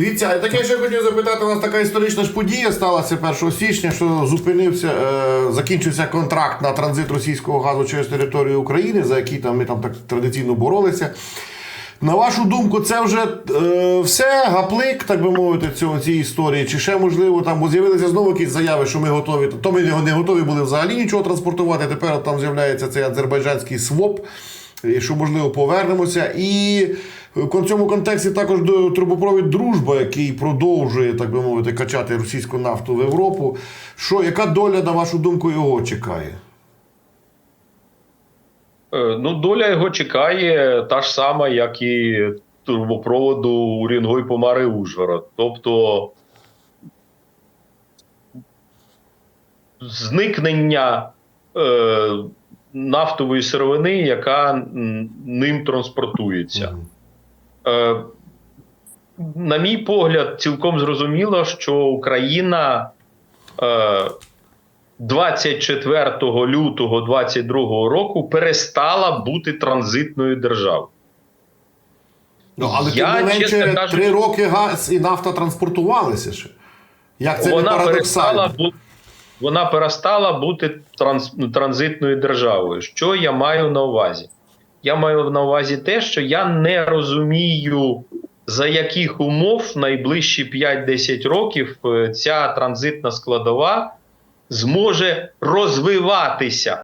Дивіться, таке ще хотів запитати, у нас така історична ж подія сталася 1 січня, що зупинився, е, закінчився контракт на транзит російського газу через територію України, за який там ми там так традиційно боролися. На вашу думку, це вже е, все гаплик, так би мовити, цього цієї історії? Чи ще можливо там, з'явилися знову якісь заяви, що ми готові, то ми не готові були взагалі нічого транспортувати. Тепер там з'являється цей азербайджанський СВОП, що можливо повернемося. І в цьому контексті також до трубопровід Дружба, який продовжує, так би мовити, качати російську нафту в Європу. Що, яка доля, на вашу думку, його чекає? Е, Ну, доля його чекає та ж сама, як і трубопроводу Урінгой Помари Ужгород. Тобто зникнення е, нафтової сировини, яка ним транспортується. Е, на мій погляд, цілком зрозуміло, що Україна е, 24 лютого 22 року перестала бути транзитною державою. Ну, але Я, тим не чесно менше, кажучи- три роки газ і нафта транспортувалися ще. Як це вона не перестала парадоксально? бути. Вона перестала бути транс, транзитною державою. Що я маю на увазі? Я маю на увазі те, що я не розумію, за яких умов найближчі 5-10 років е, ця транзитна складова зможе розвиватися.